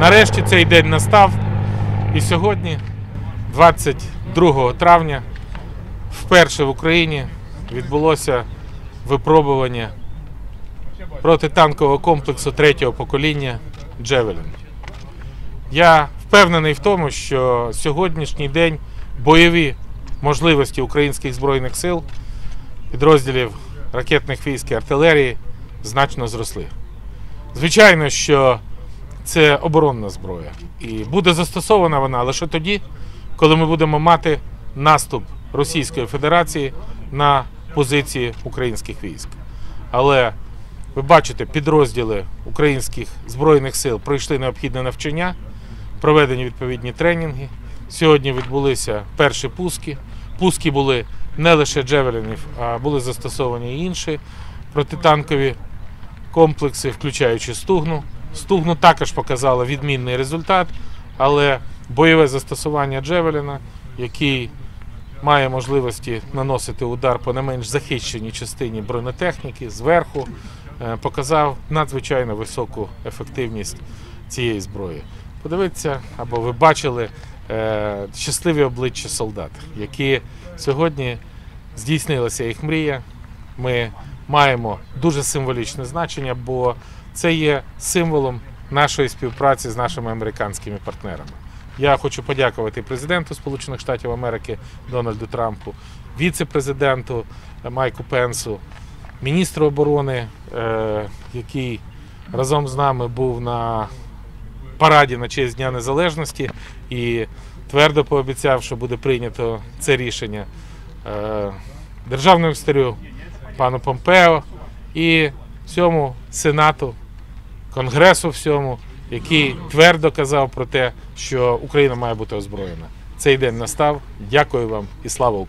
Нарешті цей день настав. І сьогодні, 22 травня, вперше в Україні відбулося випробування протитанкового комплексу третього покоління Джевелін. Я впевнений в тому, що сьогоднішній день бойові можливості українських збройних сил, підрозділів ракетних військ і артилерії значно зросли. Звичайно, що це оборонна зброя, і буде застосована вона лише тоді, коли ми будемо мати наступ Російської Федерації на позиції українських військ. Але ви бачите, підрозділи українських збройних сил пройшли необхідне навчання, проведені відповідні тренінги. Сьогодні відбулися перші пуски. Пуски були не лише джевелінів, а були застосовані і інші протитанкові комплекси, включаючи стугну. Стугну також показала відмінний результат, але бойове застосування Джевеліна, який має можливості наносити удар по не менш захищеній частині бронетехніки зверху, е, показав надзвичайно високу ефективність цієї зброї. Подивіться, або ви бачили е, щасливі обличчя солдат, які сьогодні здійснилася їх мрія. Ми маємо дуже символічне значення, бо це є символом нашої співпраці з нашими американськими партнерами. Я хочу подякувати президенту Сполучених Штатів Америки Дональду Трампу, віце-президенту Майку Пенсу, міністру оборони, е, який разом з нами був на параді на честь Дня Незалежності і твердо пообіцяв, що буде прийнято це рішення е, державному старю пану Помпео і всьому Сенату, Конгресу всьому, який твердо казав про те, що Україна має бути озброєна. Цей день настав. Дякую вам і слава Україні!